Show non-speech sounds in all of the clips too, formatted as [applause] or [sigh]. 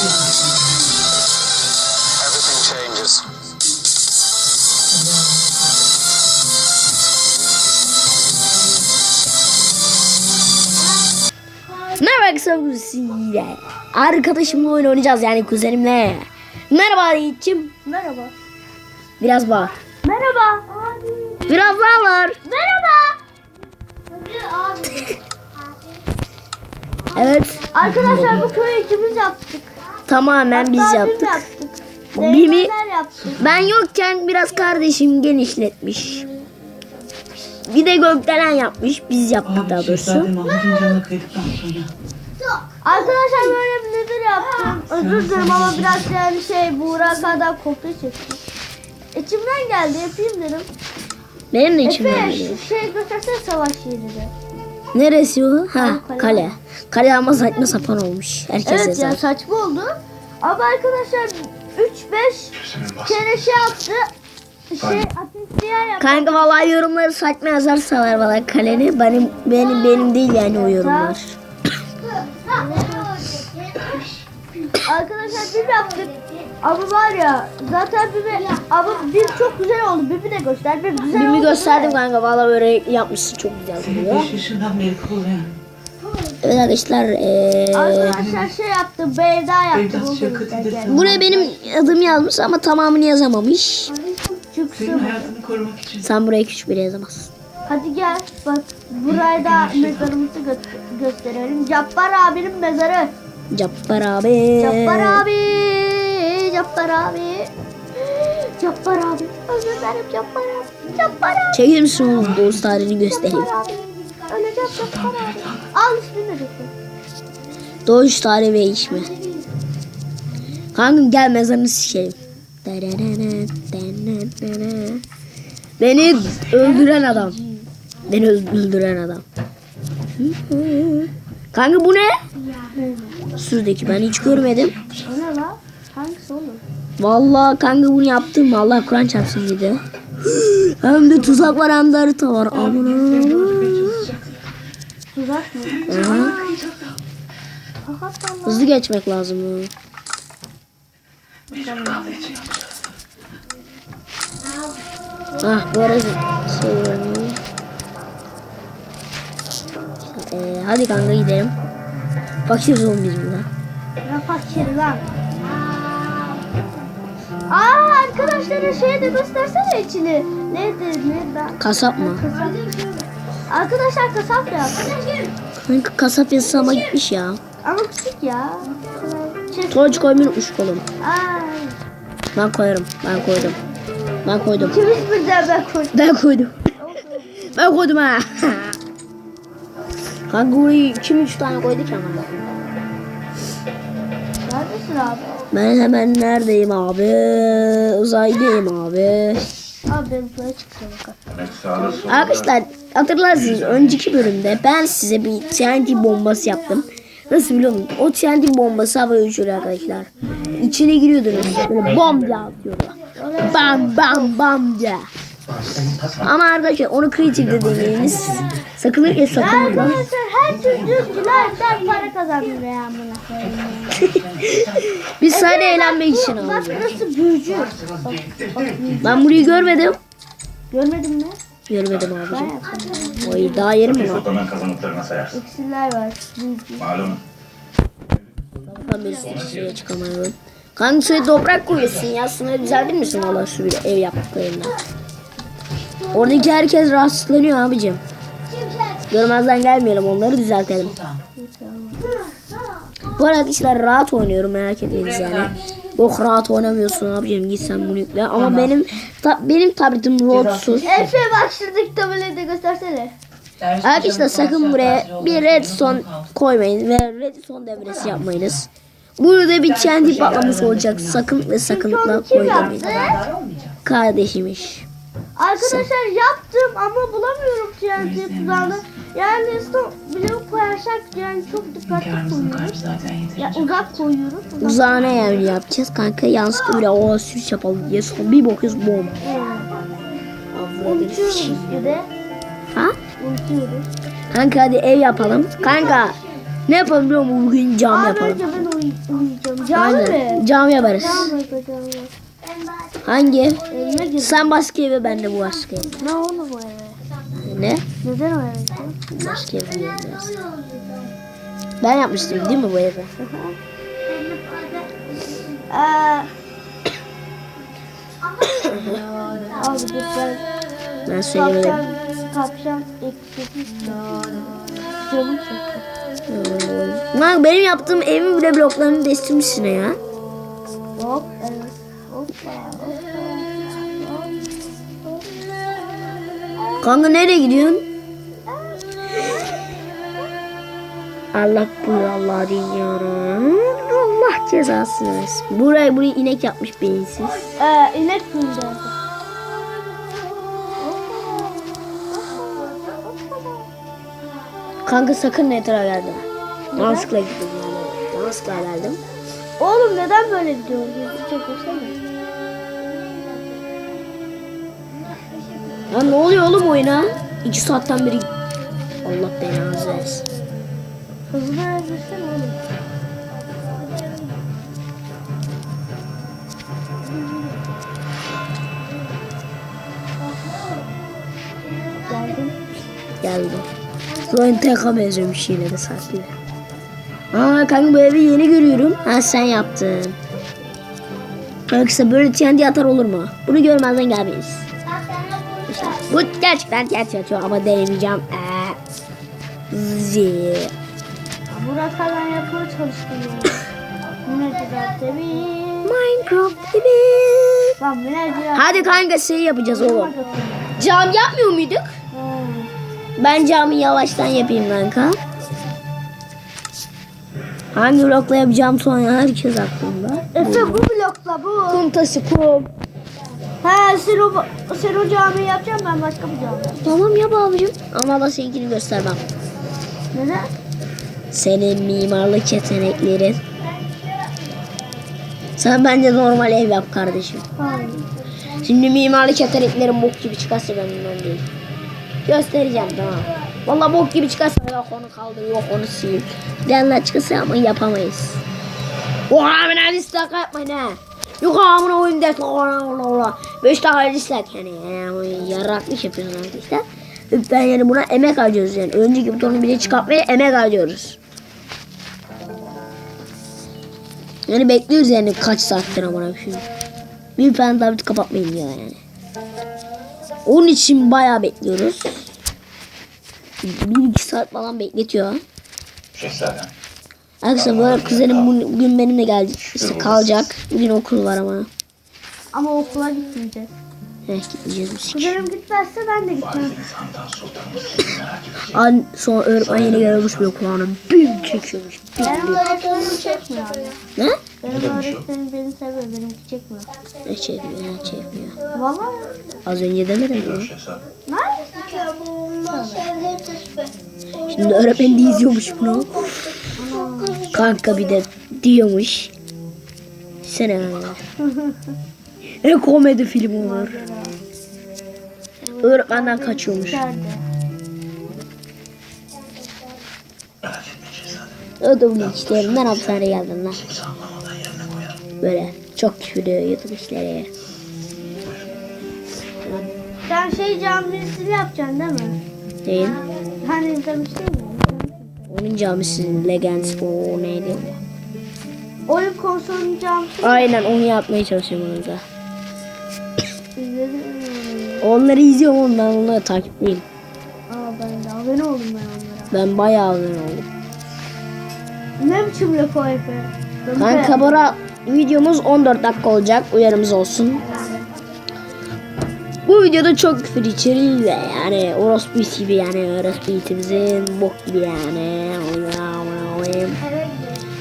Everything changes. Merhaba kuzenimle. Arkadaşımla oyun oynayacağız yani kuzenimle. Merhaba Yiğit'cim. Merhaba. Biraz bağır. Merhaba. Biraz daha bağır. Merhaba. Evet. Arkadaşlar bu köyü ikimiz yaptık. Tamamen biz Hatta yaptık. Biz yaptık. Bimi- yaptık. Ben yokken biraz kardeşim genişletmiş. Bir de gökdelen yapmış. Biz yaptık daha doğrusu. Sonra. Arkadaşlar böyle bir nedir yaptım. Özür dilerim ama biraz yani şey Buğra kadar kopya çektim. İçimden geldi yapayım dedim. Benim de içimden Efe geliyor. şu şey göstersene savaş yerini. Neresi o? Ha Kale. kale. Kale ama saçma sapan olmuş. Herkes Evet yazar. ya saçma oldu. Ama arkadaşlar 3-5 kere şey yaptı. Şey ateşleyen yaptı. Kanka vallahi yorumları saçma yazarsalar valla kaleni benim benim benim değil yani o yorumlar. Arkadaşlar bir yaptık. Ama var ya zaten Bibi ama bir çok güzel oldu. Bibi de göster. Bir güzel Bimi oldu. gösterdim kanka valla böyle yapmışsın çok güzel duruyor. 5 yaşından beri kollayan. Evet arkadaşlar eee Arkadaşlar şey yaptı. Beyda yaptı. Beyda bölümde. desem. buraya benim adım yazmış ama tamamını yazamamış. Senin Çıksın. hayatını korumak için. Sen buraya küçük bile yazamazsın. Hadi gel. Bak buraya da mezarımızı gö- gösterelim. Cabbar abinin mezarı. Cabbar abi. Cabbar abi. Cabbar abi. Cabbar abi. Özür dilerim Cabbar abi. Cabbar abi. Çekilir misin oğlum doğuş tarihini göstereyim. Öleceğim Cabbar abi. Al de göster. Doğuş tarihi ve ismi. Kankam gel mezarını sikerim. Beni öldüren adam. Beni öldüren adam. Kanka bu ne? Şuradaki ben hiç görmedim. Vallahi kanka bunu yaptım. Allah Kur'an çarpsın dedi. Hem de tuzak var hem de harita var. Aman Tuzak mı? Aha. Hızlı geçmek lazım. Ah bu arada şey. Ee, hadi kanka gidelim. Fakiriz oğlum biz burada. Ne fakir lan. Aa arkadaşlara şey de göstersene içini. Neydi? Neydi? Kasap mı? Kasap. Arkadaşlar kasap ya. Kanka kasap yazısı ama gitmiş ya. Ama küçük ya. Şey, Torç koymayı unutmuş oğlum. Ben koyarım. Ben koydum. Ben koydum. İkimiz birden ben koydum. Ben koydum. Ben koydum ha. [laughs] Kanka burayı 2-3 tane koyduk ama. Neredesin abi? Ben hemen neredeyim abi? Uzaydayım abi. Abi buraya bakalım. Arkadaşlar hatırlarsınız önceki bölümde ben size bir TNT bombası yaptım. Nasıl biliyor musunuz? O TNT bombası havaya uçuyor arkadaşlar. İçine giriyordunuz. Böyle bam diye atıyordu. Bam bam bam diye. Ama arkadaşlar onu kreatifde deneyiniz. Sakın ve sakın. Arkadaşlar her çocuk gülerken para kazanır ya amına koyayım. Biz sadece eğlenmek için Bak alıyoruz. burası büyücü. Ben burayı görmedim. Görmedin mi? Görmedim Ben abicim. yaptım. Oy daha yerim mi var? Toplanan kazanıklarına sayarsın. İksirler var. Büyücü. Malum. Ben bir şeye çıkamıyorum. Kanka şuraya toprak koyuyorsun ya. Sınırı düzeltir misin valla şu bir ev yaptıklarında? Oradaki herkes rahatsızlanıyor abicim. Görmezden gelmeyelim onları düzeltelim. Bu arada arkadaşlar rahat oynuyorum merak etmeyin yani. Yok rahat oynamıyorsun abicim git sen bunu yükle. Ama benim ta- benim tabletim roadsuz. Efe bak şuradaki tabelayı da göstersene. Arkadaşlar sakın buraya bir redstone koymayın ve redstone devresi yapmayınız. Burada bir kendi patlaması olacak. Sakın ve sakınlıkla yaptı? Kardeşimiş. Arkadaşlar yaptım ama bulamıyorum TNT tuzağını. Yani stop blok koyarsak yani çok dikkatli koyuyoruz. Ya uzak koyuyoruz. Uzak. Uzağına yani yapacağız kanka. Yansıtı bile o sürüş yapalım diye sonra bir bakıyoruz bom. Unutuyoruz bir de. Ha? Unutuyoruz. Kanka hadi ev yapalım. Kanka Ne yapalım biliyor musun? Bugün cam Abi yapalım. önce ben uy- uyuyacağım. Canlı Aynen. mı? Cam yaparız. Canlı yapacağım. Hangi. Sen başka eve ben de bu başka eve. Ne oldu bu eve? Ne? Neden o eve? Başka eve biraz. Ben yapmıştım değil mi bu evi? Abi dur ben Ben söylemedim. kapşan, kapşan eksik. Canım çekti. Lan benim yaptığım evin bile bloklarını değiştirmişsin ya. Kanka nereye gidiyorsun? Allah buyur Allah diyeceğim. Allah cezasını versin. Buraya burayı inek yapmış beyinsiz. Ee, inek gündü. Kanka sakın ne tarafa geldi. Yanlışlıkla gittim yani. Yanlışlıkla geldim. Oğlum neden böyle gidiyorsun? Hızlı çekilsene. Ya ne oluyor oğlum oyuna? İki saatten beri Allah belanızı versin. Hızlı girsene oğlum. Geldim. Geldim. Zoin TK benziyormuş yine de saatli. Aa kanka bu evi yeni görüyorum. Ha sen yaptın. Kanka böyle TNT atar olur mu? Bunu görmezden gelmeyiz. Gerçekten TNT atıyor ama denemeyeceğim. Ee, zi. Burak falan yapmaya çalıştım. Minecraft gibi. Lan mineciler. Hadi kanka şey yapacağız oğlum. Cam yapmıyor muyduk? Ben camı yavaştan yapayım kanka. Hangi blokla yapacağım sonra herkes aklında. Efe bu blokla bu. Kum taşı kum. He sen o, sen o camiyi yapacaksın ben başka bir cami yapacağım. Tamam yap abicim. Ama da seninkini göstermem. Neden? Senin mimarlık yeteneklerin. Sen bence normal ev yap kardeşim. Hayır. Şimdi mimarlık yeteneklerin bok gibi çıkarsa ben bundan değil. Göstereceğim tamam. Valla bok gibi çıkarsa yok onu kaldır yok onu sil. Diyenler çıkarsa ama yapamayız. Oha amına dislike yapmayın ha. Yok amına oyun ders. 5 dakika dislike yani. yani yaraklık yapıyorsun arkadaşlar. Ben yani buna emek harcıyoruz yani. Önceki butonu bile çıkartmaya emek harcıyoruz. Yani bekliyoruz yani kaç saattir amına bir Bir falan daha kapatmayın diyor yani. Onun için bayağı bekliyoruz. Bir iki saat falan bekletiyor. Şehzadem. Arkadaşlar bu arada kuzenim bu- bugün benimle gelecek. İşte kalacak. Bugün okul var ama. Ama okula gitmeyeceğiz. Evet gideceğiz biz. Kuzenim gitmezse ben de gitmem. An sonra öğretmen yeni gelmiş bir kulağına. Bim çekiyormuş. Bim Benim öğretmenim çekmiyor. Ne? Benim öğretmenim beni seviyor, benimki çekmiyor. Ne çekmiyor ne çekmiyor. Vallahi Az önce demedim mi? Şehzadem. Şimdi öğretmen de izliyormuş bunu. Kanka bir de diyormuş. Sene Ne komedi film olur. Öğretmenden kaçıyormuş. Ödüm işlerinden hapishaneye geldim lan. Böyle çok küfür ediyor YouTube işleri. Sen şey camisini yapacaksın değil mi? Değil. Hani demiştin ya. Onun camisi Legends o neydi? Oyun konsolunun camisi Aynen onu yapmaya çalışıyorum orada. Onları izliyorum ondan onları takipteyim. Aa ben de abone oldum ben onlara. Ben bayağı abone oldum. Ne biçim laf o Efe? Ben Kanka bura videomuz 14 dakika olacak. Uyarımız olsun. Bu videoda çok küfür içeriyor ve yani orospu gibi yani orospu itimizin bok gibi yani.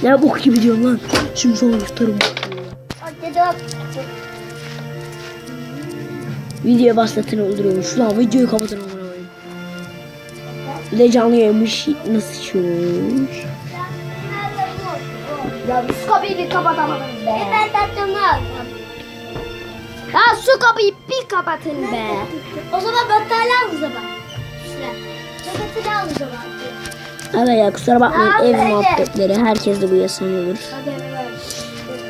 Ne bok gibi diyorum lan. Şimdi sonra yutarım. Videoya başlatın öldürüyormuş. Lan videoyu kapatın amına koyayım. Bir de canlı yayınmış. Nasıl olmuş? Ya şu kapıyı bir kapatamadın be. Ben Ya su kapıyı bir kapatın be. O zaman battaniye al o zaman. Şuraya. Ceketini al o zaman. Evet ya kusura bakmayın Ya ev muhabbetleri. Herkes de bu eve ver.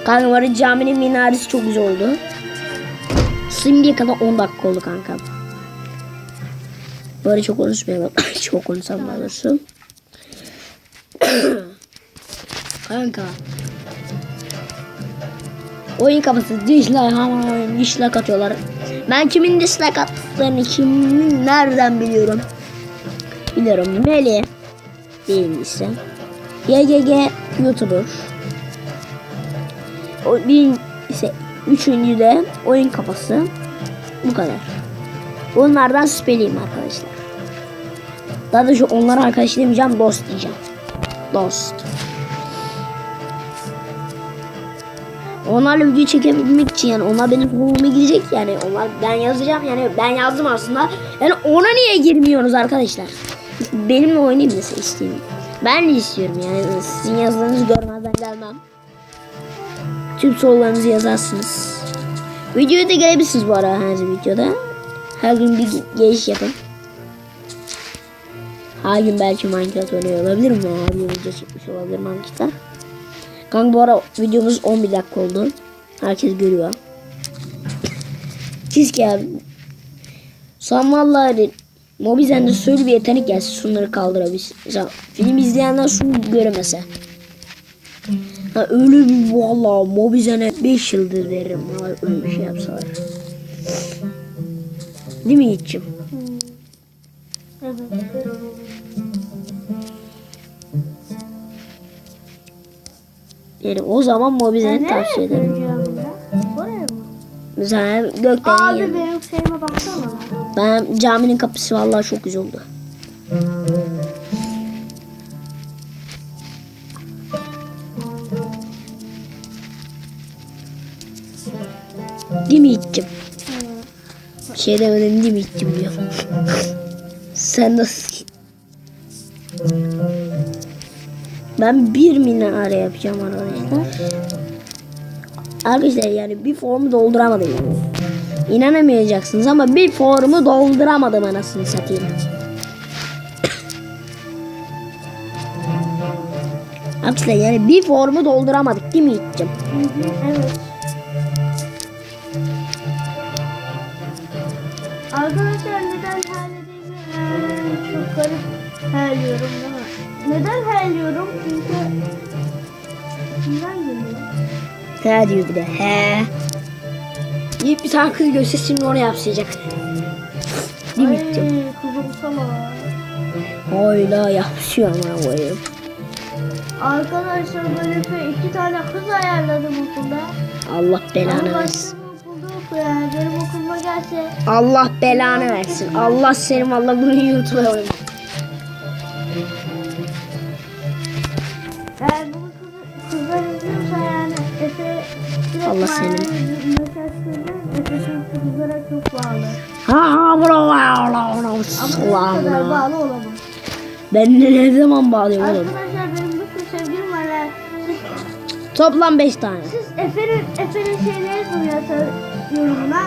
Kanka var caminin minaresi çok güzel oldu. Şimdiye kadar 10 dakika oldu kanka. Böyle çok konuşmayalım. [coughs] çok konuşsam daha doğrusu. [coughs] kanka. Oyun kafası dislike ama dislike atıyorlar. Ben kimin dislike attıklarını kimin nereden biliyorum. Biliyorum. Meli ise. YGG YouTuber. O bir ise üçüncü de oyun kafası. Bu kadar. Bunlardan şüpheliyim arkadaşlar. Daha da şu onlara arkadaş demeyeceğim dost diyeceğim. Dost. Onlarla video çekebilmek için yani onlar benim forumuma girecek yani. Onlar ben yazacağım yani. Ben yazdım aslında. Yani ona niye girmiyorsunuz arkadaşlar? Benimle oynayayım mesela isteyeyim. Ben de istiyorum yani. Sizin yazdığınızı görmezden gelmem. Tüm sorularınızı yazarsınız. Videoya da gelebilirsiniz bu ara her videoda. Her gün bir giriş yapın. Her gün belki Minecraft oynuyor olabilirim her gün video çekmiş olabilir Minecraft'ta Kanka bu ara videomuz 11 dakika oldu. Herkes görüyor. Keşke ya. Sen vallahi Mobizen'de şöyle bir yetenek gelse şunları kaldırabilsin. Mesela film izleyenler şunu göremese. Ha, öyle bir vallahi Mobizen'e 5 yıldır veririm. Vallahi öyle bir şey yapsalar. Değil mi Yiğit'ciğim? Evet. Yani o zaman Mobizen'i tavsiye ederim. Oraya mı? Mesela gökten Abi benim şeyime baksana. Ben caminin kapısı vallahi çok güzel oldu. Değil mi Yiğit'cim? Şey demedim değil mi Yiğit'cim diyor. [laughs] Sen nasıl? Ben bir minare yapacağım arkadaşlar. Arkadaşlar yani bir formu dolduramadım yani. İnanamayacaksınız ama bir formu dolduramadım anasını satayım. Arkadaşlar yani bir formu dolduramadık değil mi Yiğit'cim? Evet. Arkadaşlar neden terlediğimi eee, çok garip terliyorum değil mi? Neden terliyorum? Çünkü kimden geliyor? He diyor bir de he. Yiğit bir tane kız görse şimdi onu yapsayacak. Değil mi? Ay kızımsama. Hayla yapışıyor ama koyayım. Arkadaşlar böyle bir iki tane kız ayarladım okulda. Allah belanı Ama versin. okuyor yani. Benim okuluma gelse Allah belanı versin. Allah senin valla bunu YouTube'a. Allah senin. Ha ha bro bro. bağlı olamam. Ben de ne zaman bağlıyorum oğlum? Arkadaşlar benim bir sürü sevgilim var. Toplam 5 tane. siz Efe'nin Efe'nin şeyleri yazın yorumuna.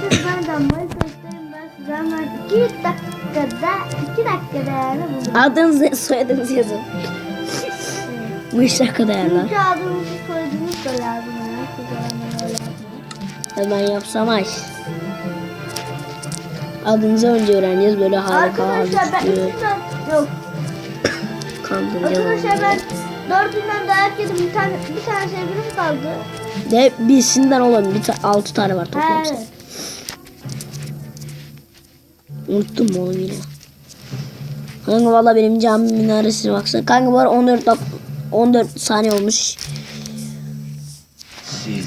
Siz benden isterim ben size hemen 2 dakikada 2 dakikada yani bunu. Adınızı soyadınızı yazın. [laughs] Bu iş dakika değerler. Çünkü adınızı soyadınız da lazım Hemen yapsam ay. Adınızı önce öğreneceğiz böyle harika Arkadaşlar ben harika üçünden yok. kandıracağız. Arkadaşlar ben dördünden dayak yedim. Bir tane bir tane sevgilim kaldı. De birisinden olan bir ta 6 tane var toplam. Evet. Unuttum mu onu yine? Kanka valla benim cami minaresine baksana. Kanka var 14 dak 14 saniye olmuş.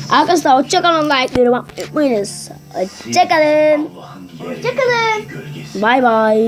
Arkadaşlar hoşçakalın like'ları unutmayınız. Hoşçakalın. Hoşçakalın. Bay bay.